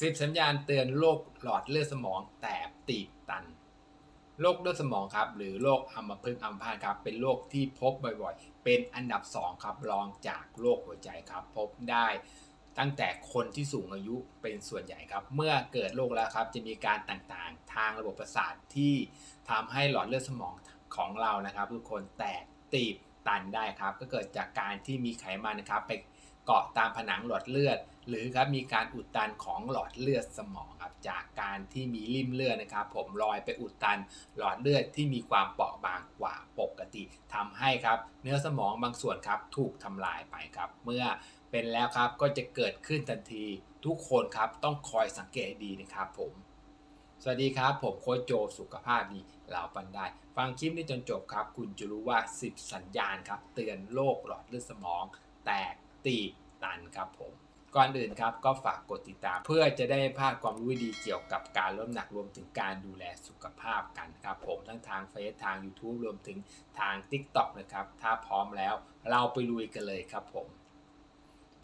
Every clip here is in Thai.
สิบสัญญาณเตือนโรคหลอดเลือดสมองแตกตีบตัน โรคเลือดสมองครับ หรือโรคอัมพฤกษ์อัมพาตครับ เป็นโรคที่พบบ่อยๆ เป็นอันดับ2ครับรองจากโรคหัวใจครับ พบได้ตั้งแต่คนที่สูงอายุเป็นส่วนใหญ่ครับ เมื่อเกิดโรคแล้วครับ จะมีการต่างๆ ทางระบบประสาทที่ทำให้หลอดเลือดสมองของเรานะครับ ทุกคนแตกตีบตันได้ครับ ก็เกิดจากการที่มีไขมันนะครับไป เกาะตามผนังหลอดเลือด หรือครับมีการอุดตันของหลอดเลือดสมองครับจากการที่มีริ่มเลือดนะครับ ผมลอยไปอุดตันหลอดเลือดที่มีความเปราะบางกว่าปกติทำให้ครับเนื้อสมองบางส่วนครับถูกทำลายไปครับ เมื่อเป็นแล้วครับก็จะเกิดขึ้นทันทีทุกคนครับต้องคอยสังเกตดีนะครับผมสวัสดีครับ ผมโค้ชโจสุขภาพดีเหล่าปันได้ ฟังคลิปนี้จนจบครับ คุณจะรู้ว่า 10 สัญญาณครับ เตือนโรคหลอดเลือดสมอง แตก ตีตันครับผมก่อนอื่นครับก็ฝากกดติดตามเพื่อจะได้พลาดความรู้ดีเกี่ยวกับการลดน้ำหนักรวมถึงการดูแลสุขภาพกันครับผมทั้งทางเฟซทาง YouTube รวมถึงทาง TikTok นะครับ ถ้าพร้อมแล้วเราไปลุยกันเลยครับผม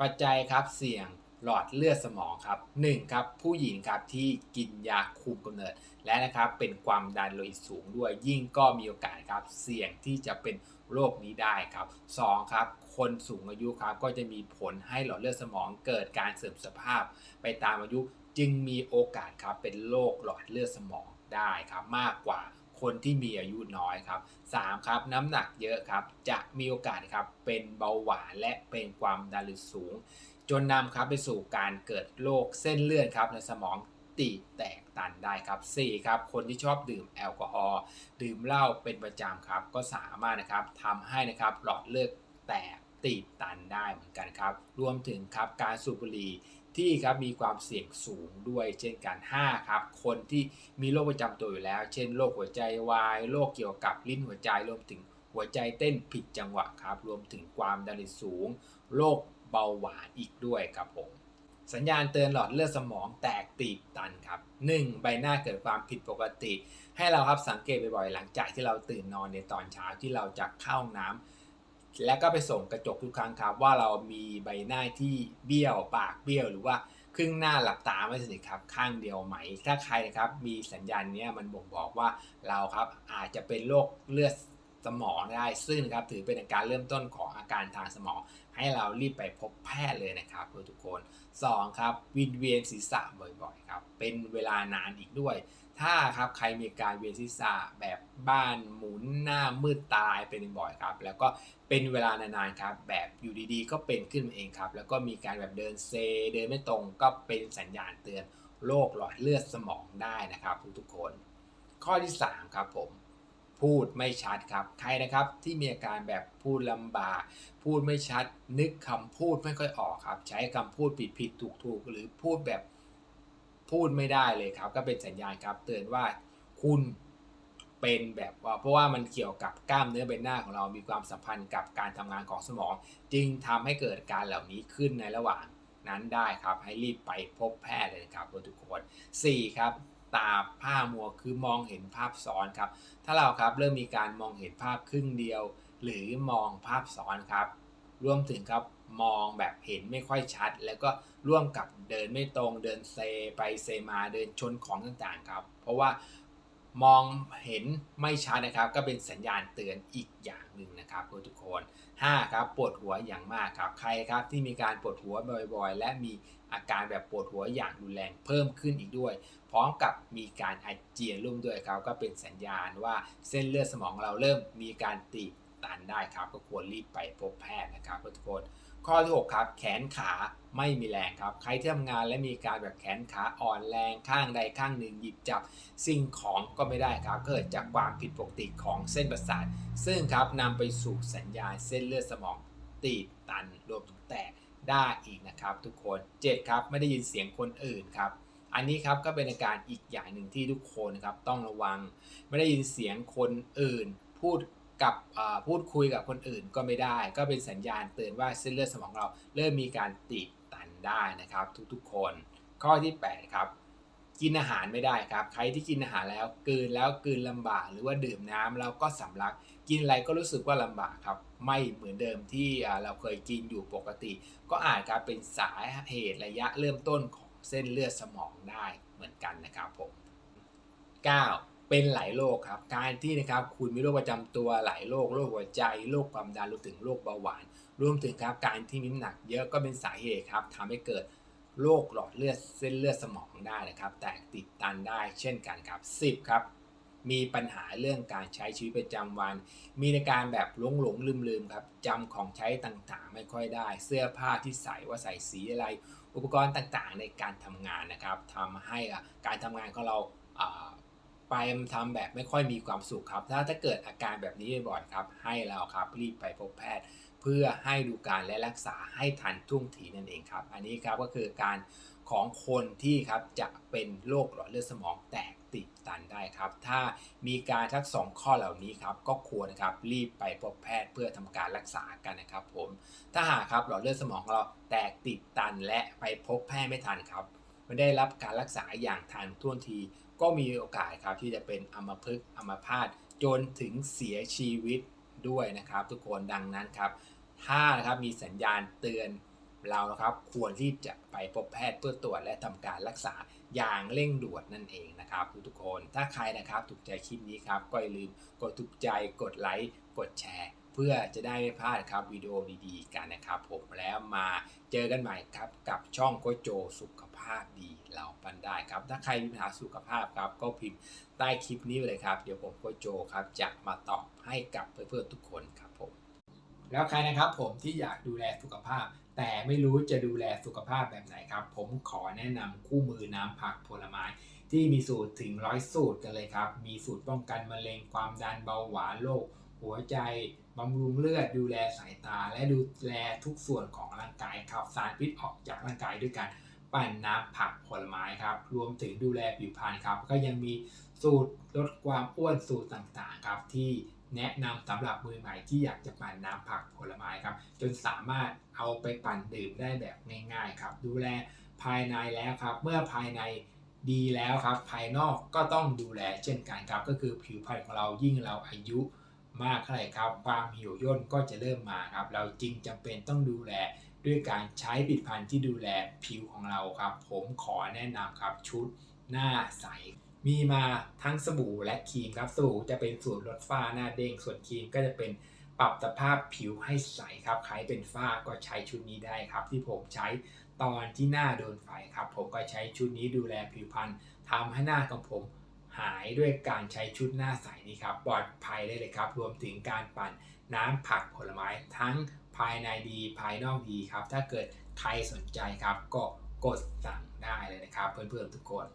ปัจจัยครับเสี่ยงหลอดเลือดสมองครับ 1 ครับผู้หญิงครับที่กินยาคุมกำเนิด และนะครับเป็นความดันโลหิตสูงด้วยยิ่งก็มีโอกาสครับเสี่ยงที่จะเป็น โรคนี้ได้ครับ 2 ครับคนสูงอายุครับก็จะมีผลให้หลอดเลือดสมองเกิดการเสื่อมสภาพ ไปตามอายุจึงมีโอกาสครับเป็นโรคหลอดเลือดสมองได้ครับมากกว่าคนที่มีอายุน้อยครับ 3 ครับน้ำหนักเยอะครับจะมีโอกาสครับเป็นเบาหวานและเป็นความดันสูง จนนำครับไปสู่การเกิดโรคเส้นเลือดครับในสมอง ตีแตกตันได้ครับ 4 ครับ คนที่ชอบดื่มแอลกอฮอล์ดื่มเหล้าเป็นประจำครับ ก็สามารถนะครับทำให้นะครับหลอดเลือดแตกตีบตันได้เหมือนกันครับ รวมถึงครับการสูบบุหรี่ที่ครับมีความเสี่ยงสูงด้วยเช่นกัน 5 ครับ คนที่มีโรคประจำตัวอยู่แล้ว เช่นโรคหัวใจวายโรคเกี่ยวกับลิ้นหัวใจรวมถึงหัวใจเต้นผิดจังหวะครับ รวมถึงความดันสูง โรคเบาหวานอีกด้วยครับผม สัญญาณเตือนหลอดเลือดสมองแตกตีบตันครับ 1. ใบหน้าเกิดความผิดปกติ ให้เราครับสังเกตบ่อยๆหลังจากที่เราตื่นนอนในตอนเช้าที่เราจะเข้าห้องน้ำและก็ไปส่งกระจกทุกครั้งครับ ว่าเรามีใบหน้าที่เบี้ยวปากเบี้ยวหรือว่าครึ่งหน้าหลับตาไม่สนิทครับข้างเดียวไหม ถ้าใครนะครับมีสัญญาณนี้มันบ่งบอกว่าเราครับอาจจะเป็นโรคเลือดสมองได้ซึ่งนะครับถือเป็นการเริ่มต้นของอาการทางสมอง ให้เรารีบไปพบแพทย์เลยนะครับเพื่อทุกคน 2. ครับวินเวียนศีรษะบ่อยๆครับเป็นเวลานานอีกด้วย ถ้าครับใครมีการเวียนศีรษะแบบบ้านหมุนหน้ามืดตายเป็นบ่อยครับ แล้วก็เป็นเวลานานๆครับ แบบอยู่ดีๆ ก็เป็นขึ้นมาเองครับ แล้วก็มีการแบบเดินเซ เดินไม่ตรงก็เป็นสัญญาณเตือนโรคหลอดเลือดสมองได้นะครับทุกๆคน ข้อที่3ครับผม พูดไม่ชัดครับ ใครนะครับที่มีอาการแบบพูดลำบาก พูดไม่ชัด นึกคำพูดไม่ค่อยออกครับ ใช้คำพูดผิดผิดถูกถูกหรือพูดแบบพูดไม่ได้เลยครับ ก็เป็นสัญญาณครับ เตือนว่าคุณเป็นแบบว่าเพราะว่ามันเกี่ยวกับกล้ามเนื้อใบหน้าของเรามีความสัมพันธ์กับการทำงานของสมอง จึงทำให้เกิดการเหล่านี้ขึ้นในระหว่างนั้นได้ครับ ให้รีบไปพบแพทย์เลยครับทุกคน 4 ครับ ตาผ้ามัวคือมองเห็นภาพซ้อนครับ ถ้าเราครับเริ่มมีการมองเห็นภาพครึ่งเดียว หรือมองภาพซ้อนครับ รวมถึงครับมองแบบเห็นไม่ค่อยชัด แล้วก็ร่วมกับเดินไม่ตรงเดินเซไปเซมาเดินชนของต่างๆครับ เพราะว่า มองเห็นไม่ชัดนะครับ ก็เป็นสัญญาณเตือนอีกอย่างหนึ่งนะครับทุกคน5ครับปวดหัวอย่างมากครับใครครับที่มีการปวดหัวบ่อยๆ และมีอาการแบบปวดหัวอย่างรุนแรงเพิ่มขึ้นอีกด้วย พร้อมกับมีการอาเจียนร่วมด้วยครับก็เป็นสัญญาณว่าเส้นเลือดสมองเราเริ่มมีการตีบตันได้ครับ ก็ควรรีบไปพบแพทย์นะครับทุกคน ข้อที่ 6 ครับ แขนขาไม่มีแรงครับ ใครที่ทำงานและมีการแบบแขนขาอ่อนแรงข้างใดข้างหนึ่งหยิบจับสิ่งของก็ไม่ได้ครับ เกิดจากความผิดปกติของเส้นประสาท ซึ่งครับนำไปสู่สัญญาณเส้นเลือดสมองตีบตันรวมถึงแตกได้อีกนะครับ ทุกคน 7 ครับ ไม่ได้ยินเสียงคนอื่นครับ อันนี้ครับก็เป็นอาการอีกอย่างหนึ่งที่ทุกคนครับต้องระวัง ไม่ได้ยินเสียงคนอื่น พูด กับพูดคุยกับคนอื่นก็ไม่ได้ ก็เป็นสัญญาณเตือนว่าเส้นเลือดสมองเราเริ่มมีการตีบตันได้นะครับ ทุกๆคน ข้อที่ 8 ครับ กินอาหารไม่ได้ครับ ใครที่กินอาหารแล้วกลืนแล้วกลืนลำบาก หรือว่าดื่มน้ำแล้วก็สำลัก กินอะไรก็รู้สึกว่าลำบากครับ ไม่เหมือนเดิมที่เราเคยกินอยู่ปกติ ก็อาจจะเป็นสาเหตุระยะเริ่มต้นของเส้นเลือดสมองได้เหมือนกันนะครับผม 9. เป็นหลายโรคครับ การที่นะครับคุณมีโรคประจำตัวหลายโรคโรคหัวใจโรคความดันรวมถึงโรคเบาหวาน รวมถึงครับการที่มีน้ำหนักเยอะก็เป็นสาเหตุครับทำให้เกิดโรคหลอดเลือดเส้นเลือดสมองได้นะครับ แตกติดตันได้เช่นกันครับ 10 ครับ มีปัญหาเรื่องการใช้ชีวิตประจำวัน มีในการแบบหลงหลงลืมลืมครับจำของใช้ต่างๆ ไม่ค่อยได้ เสื้อผ้าที่ใส่ว่าใส่สีอะไร อุปกรณ์ต่างๆ ในการทำงานนะครับทำให้การทำงานของเรา อ่าไปทำแบบไม่ค่อยมีความสุขครับ ถ้าถ้าเกิดอาการแบบนี้บ่อยครับ ให้เราครับรีบไปพบแพทย์ เพื่อให้ดูการและรักษาให้ทันท่วงทีนั่นเองครับ อันนี้ครับก็คือการของคนที่ครับจะเป็นโรคหลอดเลือดสมองแตกติดตันได้ครับ ถ้ามีการทั้งสองข้อเหล่านี้ครับ ก็ควรนะครับรีบไปพบแพทย์เพื่อทำการรักษากันนะครับ ผม ถ้าหากครับหลอดเลือดสมองของเราแตกติดตันและไปพบแพทย์ไม่ทันครับ ไม่ได้รับการรักษาอย่างทันท่วงที ก็มีโอกาสครับที่จะเป็นอัมพฤกษ์อัมพาตจนถึงเสียชีวิตด้วยนะครับ ทุกคนดังนั้นครับถ้านะครับมีสัญญาณเตือนเรานะครับควรที่จะไปพบแพทย์เพื่อตรวจและทำการรักษาอย่างเร่งด่วนนั่นเองนะครับทุกคนถ้าใครนะครับถูกใจคลิปนี้ครับก็อย่าลืมกดถูกใจกดไลค์กดแชร์ เพื่อจะได้ไม่พลาดครับวิดีโอดีๆกันนะครับผมแล้วมาเจอกันใหม่ครับกับช่องโคโจสุขภาพดีเราปันได้ครับ ถ้าใครมีปัญหาสุขภาพครับ ก็พิมพ์ใต้คลิปนี้เลยครับ เดี๋ยวผมโคโจครับจะมาตอบให้กับเพื่อนๆทุกคนครับผมแล้วใครนะครับผมที่อยากดูแลสุขภาพ แต่ไม่รู้จะดูแลสุขภาพแบบไหนครับ ผมขอแนะนำคู่มือน้ำผักผลไม้ที่มีสูตรถึงร้อยสูตรกันเลยครับ มีสูตรป้องกันมะเร็งความดันเบาหวานโรค หัวใจบำรุงเลือดดูแลสายตา และดูแลทุกส่วนของร่างกายขับสารพิษออกจากร่างกายด้วยการปั่นน้ำผักผลไม้ครับ รวมถึงดูแลผิวพรรณครับ ก็ยังมีสูตรลดความอ้วนสูตรต่างๆครับ ที่แนะนำสำหรับมือใหม่ที่อยากจะปั่นน้ำผักผลไม้ครับ จนสามารถเอาไปปั่นดื่มได้แบบง่าย ๆ ครับ ดูแลภายในแล้วครับ เมื่อภายในดีแล้วครับ ภายนอกก็ต้องดูแลเช่นกันครับ ก็คือผิวพรรณของเรายิ่งเราอายุ มากเท่าไหร่ครับ ความหี่ยวย่นก็จะเริ่มมาครับ เราจริงจำเป็นต้องดูแลด้วยการใช้ผลิตภัณฑ์ที่ดูแลผิวของเราครับ ผมขอแนะนำครับชุดหน้าใส มีมาทั้งสบู่และครีมครับสบู่จะเป็นสูตรลดฝ้าหน้าเด้งส่วนครีมก็จะเป็นปรับสภาพผิวให้ใสครับใครเป็นฝ้าก็ใช้ชุดนี้ได้ครับ ที่ผมใช้ตอนที่หน้าโดนไฟครับ ผมก็ใช้ชุดนี้ดูแลผิวพรรณทำให้หน้าของผม หายด้วยการใช้ชุดหน้าใสนี้ครับปลอดภัยได้เลยครับ รวมถึงการปั่นน้ำผักผลไม้ทั้งภายในดีภายนอกดีครับ ถ้าเกิดใครสนใจครับก็กดสั่งได้เลยนะครับ เพื่อนๆทุกคน